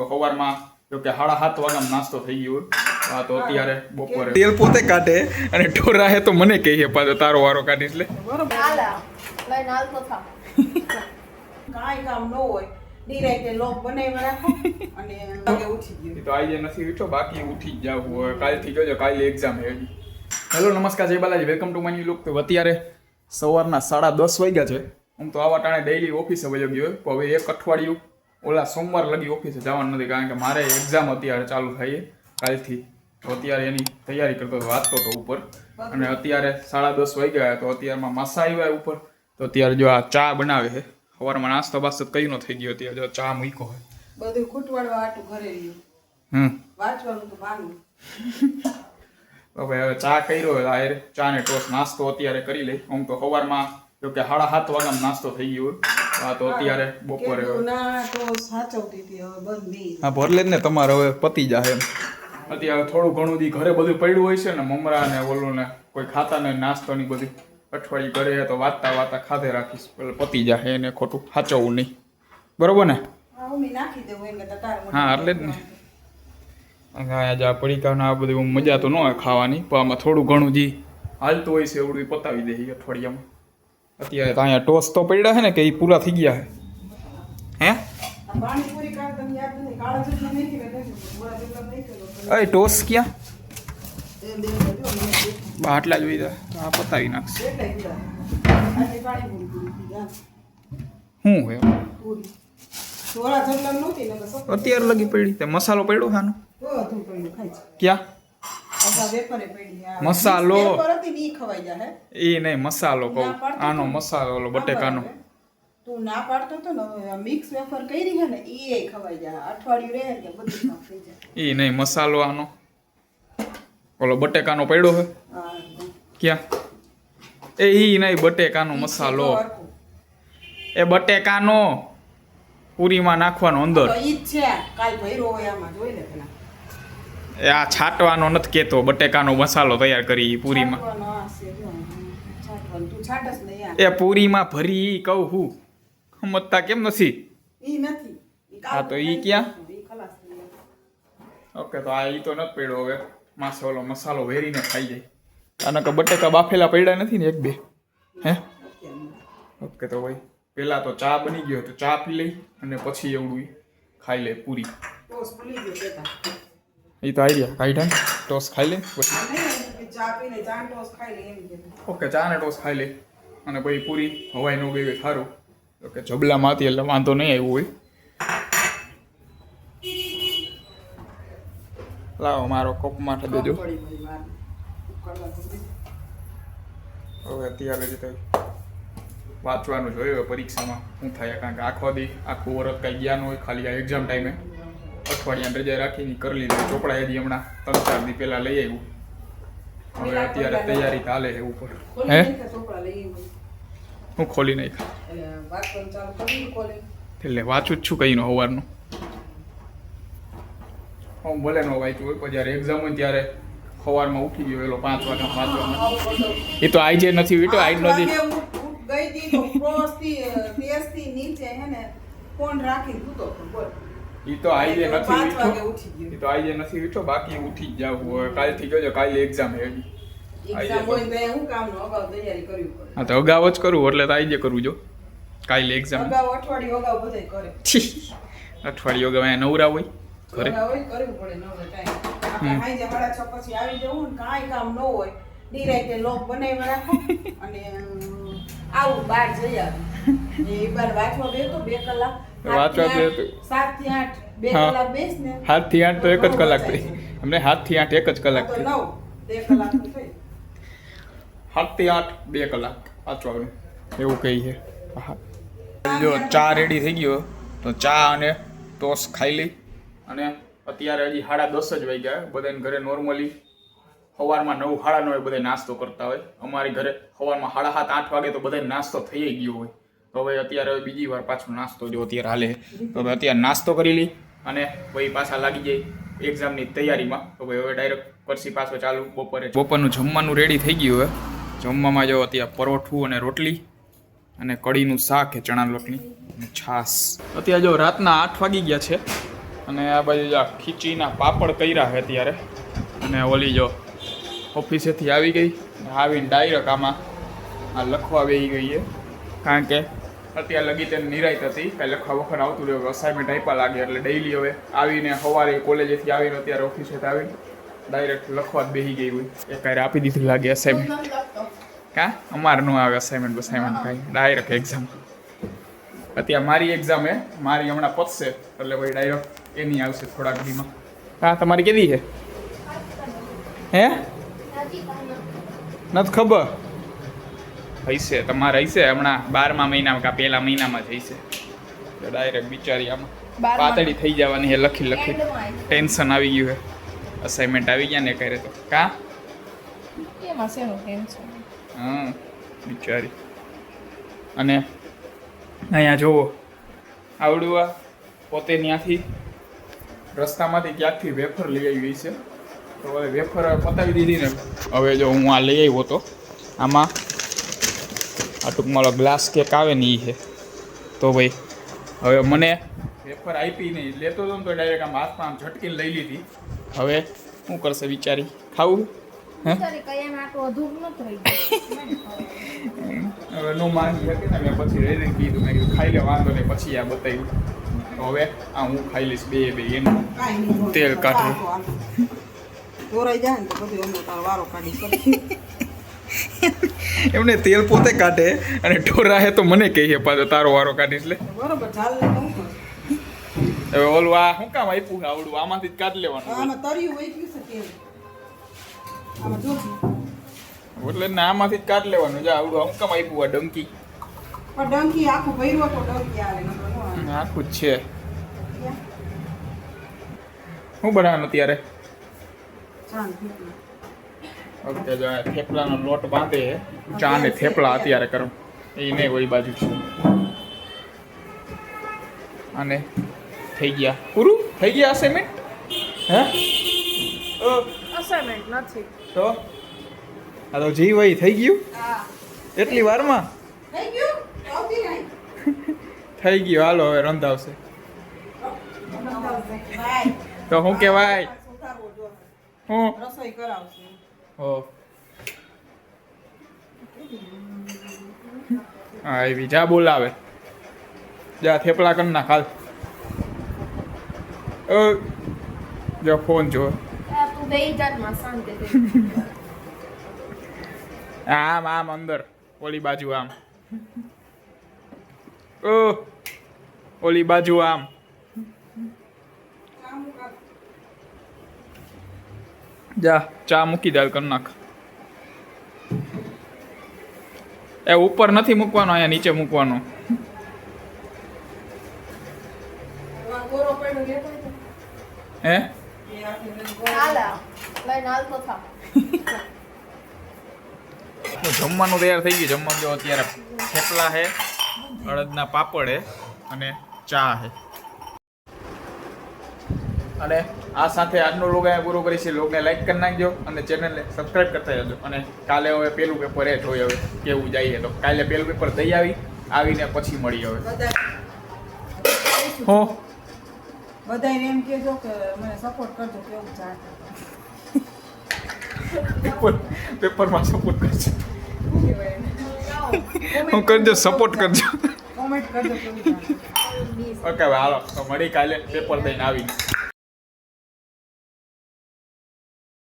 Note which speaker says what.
Speaker 1: તો સવારમાં જો કે સાડા સાત વાગ્યામાં નાસ્તો થઈ ગયો હા આ તો અત્યારે બપોરે તેલ પોતે કાઢે અને ઢોરા હે તો મને કહીએ પાછો તારો વારો કાઢીશ લે.
Speaker 2: હાલા લઈને હાલતો થાવ
Speaker 3: કાંઈ કામ ન હોય. ડિરેક્ટ લોક બનાવી રાખો અને ઉઠી ગયો.
Speaker 1: તો આજે નથી ઉઠો બાકી ઉઠી જ જાવ કાલથી જોજો કાલે એક્ઝામ છે હજી. હેલો નમસ્કાર જય Balaji. Welcome to my look તો અત્યારે સવારના સાડા દસ વાગ્યા છે. હું તો આવા ટાણે ડેઈલી ઓફિસે વયો ગયો. હવે એક અઠવાડિયું ઓલા સોમવાર લગી ઓફિસે જવાનું નથી કારણ કે મારે એક્ઝામ અત્યારે ચાલુ થાય કાલથી. તો અત્યારે એની તૈયારી કરતો વાંચતો હતો ઉપર. અને અત્યારે સાડા દસ વાગ્યા તો અત્યારમાં માસા આવ્યા ઉપર. તો અત્યારે જો આ ચા બનાવે છે. સવારમાં નાસ્તો બાસ્તો કઈ નો થઈ ગયો અત્યારે જો ચા મૂક્યો હોય.
Speaker 3: બધું ખૂટવાડવા આટું ઘરે રહ્યું
Speaker 1: હમ.
Speaker 3: વાંચવાનું તો બાનું
Speaker 1: હવે હવે ચા કર્યો હોય આ ચા ને ટોસ નાસ્તો અત્યારે કરી લઈ આમ તો સવારમાં જો કે સાડા સાત વાગ્યામાં નાસ્તો થઈ ગયો આ તો અત્યારે બપોરે હા ભરલે જ ને તમારે હવે પતી જાય એમ. અત્યારે થોડું ઘણું દી ઘરે બધું પડ્યું હોય છે ને મમરા ને ઓલું ને કોઈ ખાતા ને નાસ્તો ની બધું અઠવાડિયું ઘરે તો વાંચતા વાંચતા ખાધે રાખીશ. એટલે પતી જાય એને ખોટું સાચવવું નહીં. બરોબર ને?
Speaker 3: હા
Speaker 1: હા એટલે જ ને. આજે આ પડીકાના આ બધું મજા તો ન હોય ખાવાની પણ આમાં થોડું ઘણું જે હાલતું હોય છે એવડું પતાવી દે અઠવાડિયામાં. અત્યારે તો અહીંયા ટોસ તો પડ્યા છે ને કે એ પૂરા થઈ ગયા છે હે
Speaker 3: આ પાણીપુરી કાઢ તમને યાદ નથી કાળા ચટણી નહીં કીધા મોડા જેટલા નહીં કર્યો
Speaker 1: અરે ટોસ ક્યાં
Speaker 3: તેલ દેવું બધું મને દેખાય.
Speaker 1: બા આટલા જોઈ દે આ પતાવી નાખશે
Speaker 3: એટલે કીધા આજે પાણીપુરી પૂરી કીધા
Speaker 1: શું હોય
Speaker 3: પૂરી થોડા જેટલા નહોતી ને તો સફેદ
Speaker 1: અત્યારે લગી પડી તે મસાલો પડ્યો ખાનો
Speaker 3: બધું પડ્યું ખાઈ છે
Speaker 1: ક્યાં
Speaker 3: અગા વેફરે પડી આ
Speaker 1: મસાલો.
Speaker 3: હે.
Speaker 1: એ નહીં મસાલો કહું. આનો મસાલો ઓલો બટેકાનો.
Speaker 3: તું ના પાડતો તો ને મિક્સ વેફર કરી છે ને એ ખવાઈ જાય અઠવાડિયું રહે એટલે બધું થઈ જાય.
Speaker 1: એ નહીં મસાલો આનો. ઓલો બટેકાનો પડ્યો
Speaker 3: હે.
Speaker 1: ક્યાં? એ ઈ નહીં બટેકાનો મસાલો. એ બટેકાનો. પૂરીમાં નાખવાનો અંદર.
Speaker 3: ઈ જ છે. કાલ ભર્યો હોય આમાં જોઈ લે પેલા.
Speaker 1: આ છાંટવાનો નથી કેતો બટેકાનો મસાલો તૈયાર કરી પૂરીમાં. એ પૂરીમાં ભરી કહું હું. સમજતા કેમ નથી? હા, તો ઈ ક્યાં? ઓકે તો આ ઈ તો નથી પડ્યો હવે. માસે ઓલો મસાલો વેરીને ખાઈ જાય. આના કે બટેકા બાફેલા પડ્યા નથી ને એક બે. હે? ઓકે તો ભાઈ પેલા તો ચા બની ગયો તો ચા પી લઈ અને પછી એવડું ખાઈ લે પૂરી. એ તો આઈડિયા કાઢ્યા ટોસ ખાઈ લે ઓકે ચા ને ટોસ ખાઈ લે અને પછી પૂરી હવાઈ ન ગઈ હોય સારું. ઓકે જબલામાં હતી એટલે વાંધો નહીં આવ્યો હોય. લાવો મારો કપમાં દેજો.
Speaker 3: પડી પડી વાર. કરવા તો દે.
Speaker 1: હવે અત્યારે જ વાંચવાનું જોયું હોય પરીક્ષામાં. શું થાય? કારણ કે આખો દી આખું વરસ કાંઈ ગયા ન હોય ખાલી આ એક્ઝામ ટાઈમે અઠવાડિયા રજા રાખીને કરી લીધું ચોપડા હજી હમણાં ત્રણ ચાર દી પહેલાં લઈ આવ્યું. હવે અત્યારે તૈયારી ચાલે છે ઉપર. હે. હું ખોલી નાખ
Speaker 3: એટલે
Speaker 1: વાંચું જ છું કઈનો સવારનું હું ભલે નો વાંચું હોય પણ જ્યારે એક્ઝામ હોય ત્યારે સવારમાં ઉઠી ગયો એલો પાંચ વાગ્યા
Speaker 3: પાંચ વાગ્યા.
Speaker 1: એ તો આઈ જે નથી વીટો આઈ
Speaker 3: જ
Speaker 1: નથી
Speaker 3: ગઈ તી તો ક્રોસથી, અ, નીચે હે ને ફોન રાખી સૂતો બોલ.
Speaker 1: એ તો આઈ જે
Speaker 3: એટલે
Speaker 1: નથી
Speaker 3: પાંચ વાગે
Speaker 1: વીઠો
Speaker 3: ઉઠી ગયો.
Speaker 1: એ તો આઈ જે નથી વીઠો બાકી ઉઠી જ જાવ હવે કાલથી જોજો કાલે એક્ઝામ છે.
Speaker 3: Exam હોય ને તો હું કામનું અગાઉ
Speaker 1: તો જ કરવું એટલે તો આઈ જે કરવું જો. કાલે એક્ઝામ
Speaker 3: અઠવાડિયું અગાઉ કરે.
Speaker 1: અહીંયા નવરા હોય
Speaker 3: હોય પછી આવી જવું ને કાંઈ કામ ન હોય લોક બનાવી રાખો અને અમ, આવું બહાર જઈ આવી. એ બાર વાંચવા બે બે કલાક. બેસ ને
Speaker 1: સાતથી આઠ તો એક જ કલાક થઈ. અમને સાતથી આઠ એક જ કલાક થઈ.
Speaker 3: સાત
Speaker 1: સાતથી આઠ બે કલાક. વાંચવાનું એવું કહી છે હા. જો ચા રેડી થઈ ગયો. તો ચા અને ટોસ ખાઈ લઈ. અને અત્યારે હજી સાડા દસ જ વાગ્યા. બધાને ઘરે નોર્મલી સવારમાં નવ સાડા નવે બધા નાસ્તો કરતા હોય. અમારી ઘરે સવારમાં સાડા સાત આઠ વાગે તો બધા નાસ્તો થઈ ગયો હોય. તો હવે અત્યારે બીજી વાર પાછો નાસ્તો જો અત્યારે હાલે. તો હવે અત્યારે નાસ્તો કરી લઈ અને પછી પાછા લાગી જાય એક્ઝામની તૈયારીમાં. તો ભાઈ હવે ડાયરેક્ટ કરશી પાછો ચાલુ, બપોરે બપોરનું જમવાનું રેડી થઈ ગયું હવે. જમવામાં જો અત્યારે પરોઠું અને રોટલી અને કઢીનું શાક છે ચણા લોટની. છાસ અત્યારે જો રાતના આઠ વાગી ગયા છે અને આ બાજુ જો ખીચીના પાપડ કર્યા છે અત્યારે. અને ઓલી જો ઓફિસેથી આવી ગઈ. આવીને ડાયરેક્ટ આમાં આ લખવા બેસી ગઈ છે. કારણ કે અત્યારે લગી તેને નિરાયત હતી. કાંઈ લખવા વખત આવતું રહ્યું અસાઇનમેન્ટ આપ્યા લાગે, એટલે ડેઈલી હવે આવીને સવારે કોલેજેથી આવીને અત્યારે ઓફિસે આવીને ડાયરેક્ટ લખવા જ બેસી ગઈ હોય. એ કાંઈ આપી દીધી લાગે અસાઇનમેન્ટ કા? અમારે ન આવે અસાઇનમેન્ટ અસાઇનમેન્ટ કાંઈ. ડાયરેક્ટ એક્ઝામ અત્યારે મારી એક્ઝામ હે. મારી હમણાં પતશે, એટલે ભાઈ ડાયરેક્ટ એની આવશે થોડાક દીમાં હા, તમારી કેદી છે? હે.
Speaker 2: નથી
Speaker 1: ખબર. હૈશે. તમારે હશે હમણાં બારમા મહિનામાં કા પહેલા મહિનામાં જ હશે. તો ડાયરેક્ટ બિચારી આમાં પાતળી થઈ જવાની છે લખી લખી. ટેન્શન આવી ગયું છે. અસાઇનમેન્ટ આવી ગયા ને કરે તો. કા?
Speaker 2: એમાં શેનું ટેન્શન
Speaker 1: હા બિચારી. અને અહીંયા જુઓ આવડું આ પોતે ત્યાંથી રસ્તામાંથી ક્યાંકથી વેફર લઈ આવી છે. તો હવે વેફર પતાવી દીધી ને. હવે જો હું આ લઈ આવ્યો હતો આમાં આ ટૂંકમાં ગ્લાસ કેક આવે ને એ છે. તો ભાઈ હવે મને વેફર આપી નહીં લેતો હતો ને તો ડાયરેક્ટ આમ હાથમાં આમ ઝટકીને લઈ લીધી. હવે શું કરશે વિચારી ખાવું? હવે નો માની હતી ને મેં પછી રહી રહીને કીધું મેં કીધું ખાઈ લે વાંધો નહીં પછી આ બતાવ્યું. તો હવે આ હું ખાઈ લઈશ બે બે એનું. તેલ કાઢે.
Speaker 3: જાય ને તો બધું વારો કાઢી શકીએ.
Speaker 1: એમને તેલ પોતે કાઢે અને ઢોરા હે તો મને કહીએ પાછો તારો વારો કાઢીશ લે? હવે ઓલું આ શું કામ આપ્યું આવડું આમાંથી જ કાઢી લેવાનું એટલે ને આમાંથી જ કાઢી લેવાનું જા આવડું શું કામ આપ્યું આ ડંકી?
Speaker 3: ડંકી આખું ભર્યું તો ડંકી આવે નકર ન આવે.
Speaker 1: આખું જ છે. શું બનાવવાનું અત્યારે? ઓકે જો આ થેપલાનો લોટ બાંધે ચા ને થેપલા અત્યારે કરું. એ નહીં ઓલી બાજુ છે. અને થઈ ગયા. પૂરું? થઈ ગયા અસાઇનમેન્ટ હે? ઓ,
Speaker 2: અસાઇનમેન્ટ નથી.
Speaker 1: તો? આ તો જી વહી થઈ ગયું?
Speaker 2: હા
Speaker 1: એટલી વારમાં?
Speaker 3: થઈ ગયું?
Speaker 1: થઈ ગયું. હાલો હવે રંધાવશે. તો શું કહેવાય? હું?
Speaker 3: રસોઈ કરાવશે.
Speaker 1: હા એ બીજા બોલાવે. જા થેપલા કરી નાખ હાલ. ઓ જો ફોન જો. આમ આમ અંદર. ઓલી બાજુ આમ. ઓલી બાજુ આમ. જા. ચા મૂકી દે કરી નાખ. એ ઉપર નથી મૂકવાનો અહીંયા નીચે મૂકવાનો. હે? જમવાનું તૈયાર થઈ ગયું. જમવાનું જો અત્યારે થેપલા છે અડદના પાપડ છે અને ચા છે. અને આ સાથે આજનો લોગ અહીંયા પૂરો કરીશું લોગને લાઈક કરી નાખજો અને ચેનલને સબસ્ક્રાઈબ કરતા જજો અને કાલે હવે પેલું પેપર એ જોઈએ હવે કેવું જાય તો. કાલે પેલું પેપર દઈ આવી આવીને પછી મળી હવે. હું.
Speaker 3: બધાને એમ કહેજો કે મને સપોર્ટ કરજો કેવું ચાલે
Speaker 1: પેપર પેપરમાં સપોર્ટ કરજો? હું કરજો સપોર્ટ કરજો.
Speaker 3: કોમેન્ટ કરજો
Speaker 1: ઓકે હવે હાલો. તો મળી કાલે પેપર દઈને આવીને.